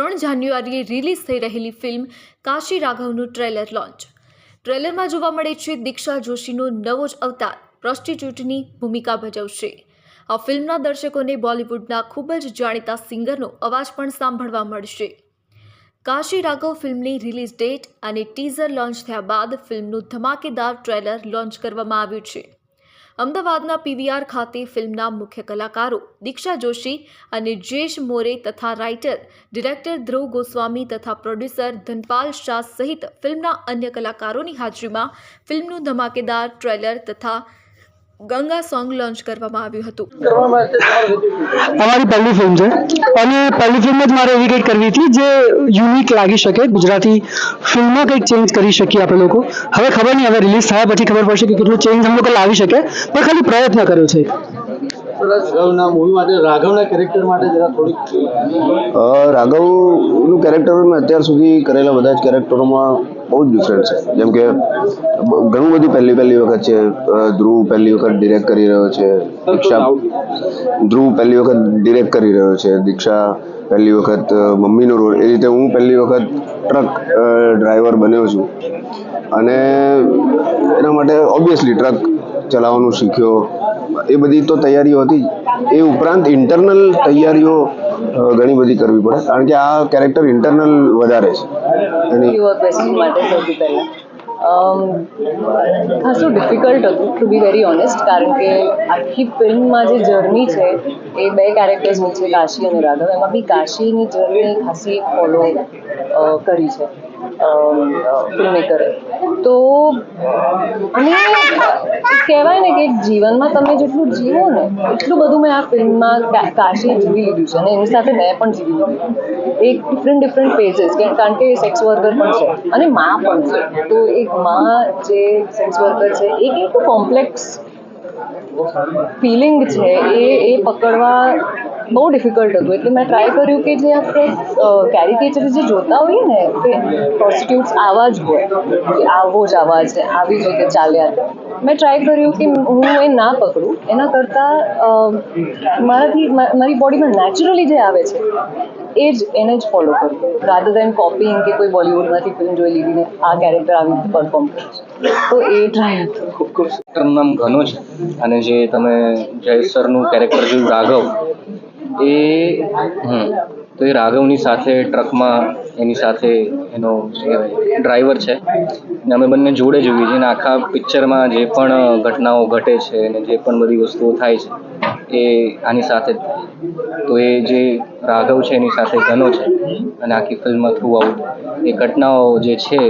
ત્રણ જાન્યુઆરીએ રિલીઝ થઈ રહેલી ફિલ્મ કાશી રાઘવનું ટ્રેલર લોન્ચ. ટ્રેલરમાં જોવા મળે છે, દીક્ષા જોશીનો નવો જ અવતાર, પ્રોસ્ટિટ્યૂટની ભૂમિકા ભજવશે. આ ફિલ્મના દર્શકોને બોલિવૂડના ખૂબ જ જાણીતા સિંગરનો અવાજ પણ સાંભળવા મળશે. કાશી રાઘવ ફિલ્મની રિલીઝ ડેટ અને ટીઝર લોન્ચ થયા બાદ ફિલ્મનું ધમાકેદાર ટ્રેલર લોન્ચ કરવામાં આવ્યું છે. અમદાવાદના પીવીઆર ખાતે ફિલ્મના મુખ્ય કલાકારો દીક્ષા જોશી અને જેશ મોરે તથા રાઇટર, ડિરેક્ટર ધ્રુવ ગોસ્વામી તથા પ્રોડ્યુસર ધનપાલ શાહ સહિત ફિલ્મના અન્ય કલાકારોની હાજરીમાં ફિલ્મનું ધમાકેદાર ટ્રેલર તથા ગંગા સોંગ લોન્ચ કરવામાં આવ્યું હતું. અમારી પહેલી ફિલ્મ છે. અને પહેલી ફિલ્મ જ મારે એવી કંઈક કરવી હતી જે યુનિક લાગી શકે ગુજરાતી ફિલ્મમાં કંઈક ચેન્જ કરી શકીએ આપણે લોકો. હવે ખબર નહીં હવે રિલીઝ થયા પછી ખબર પડશે કે કેટલું ચેન્જ અમે લોકો લાવી શકે પણ ખાલી પ્રયત્ન કર્યો છે. રાઘવના મૂવી માટે રાઘવના કેરેક્ટર માટે જરા થોડીક રાઘવનું કેરેક્ટર મેં અત્યાર સુધી કરેલા બધા જ કેરેક્ટરોમાં બહુ જ ડિફરન્ટ છે. જેમ કે ઘણું બધું પહેલી પહેલી વખત છે ધ્રુવ પહેલી વખત ડિરેક્ટ કરી રહ્યો છે, દીક્ષા. ધ્રુવ પહેલી વખત ડિરેક્ટ કરી રહ્યો છે, દીક્ષા પહેલી વખત મમ્મીનો રોલ એ રીતે હું પહેલી વખત ટ્રક ડ્રાઈવર બન્યો છું. અને એના માટે ઓબ્વિયસલી ટ્રક ચલાવવાનું શીખ્યો. એ બધી તો તૈયારીઓ હતી. એ ઉપરાંત ઇન્ટરનલ તૈયારીઓ ઘણી બધી કરવી પડે. કારણ કે આ કેરેક્ટર ઇન્ટરનલ વધારે છે. ખાસું ડિફિકલ્ટ હતું ટુ બી વેરી ઓનેસ્ટ કારણ કે આખી ફિલ્મમાં જે જર્ની છે, એ બે કેરેક્ટર્સની છે કાશી અને રાઘવ, એમાં બી કાશીની જર્ની ખાસી ફોલો કરી છે. ફિલ્મ મેકર તો અને કહેવાય ને કે જીવનમાં તમે જેટલું જીવો ને, એટલું બધું મેં આ ફિલ્મમાં કાશી જીવી લીધું છે. અને એની સાથે મેં પણ જીવી લીધું એક ડિફરન્ટ ડિફરન્ટ પેજીસ કે કારણ કે સેક્સ વર્કર પણ છે અને મા પણ છે. તો એક મા જે સેક્સ વર્કર છે એ કેટલું કોમ્પ્લેક્સ ફિલિંગ છે, એ એ પકડવા બહુ ડિફિકલ્ટ હતું. એટલે મેં ટ્રાય કર્યું કે જે આપણે કેરિકેચર જે જોતા હોઈએ ને, કે પ્રોસ્ટિટ્યુટ્સ આવા જ હોય, કે આવો જ અવાજ છે, આવી જ રીતે ચાલ્યા મેં ટ્રાય કર્યું કે હું એ ના પકડું. એના કરતાં મારાથી મારી બોડીમાં નેચરલી જે આવે છે, એ જ, એને જ ફોલો કરું. રાધર દેન કોપીંગ કે કોઈ બોલિવૂડમાંથી ફિલ્મ જોઈ લીધી ને આ કેરેક્ટર આવી રીતે પરફોર્મ કરે તો એ ટ્રાય હતું. ખૂબ નામ ઘણું છે. અને જે તમે જયેશ સરનું કેરેક્ટર જોયું, રાઘવ એ તો એ રાઘવની સાથે ટ્રકમાં એની સાથે એનો ડ્રાઈવર છે. અને અમે બંને જોડે જોઈએ છીએ અને આખા પિક્ચરમાં જે પણ ઘટનાઓ ઘટે છે અને જે પણ બધી વસ્તુઓ થાય છે, એ આની સાથે તો એ જે રાઘવ છે એની સાથે ઘનો છે અને આખી ફિલ્મ થ્રુ આઉટ એ ઘટનાઓ જે છે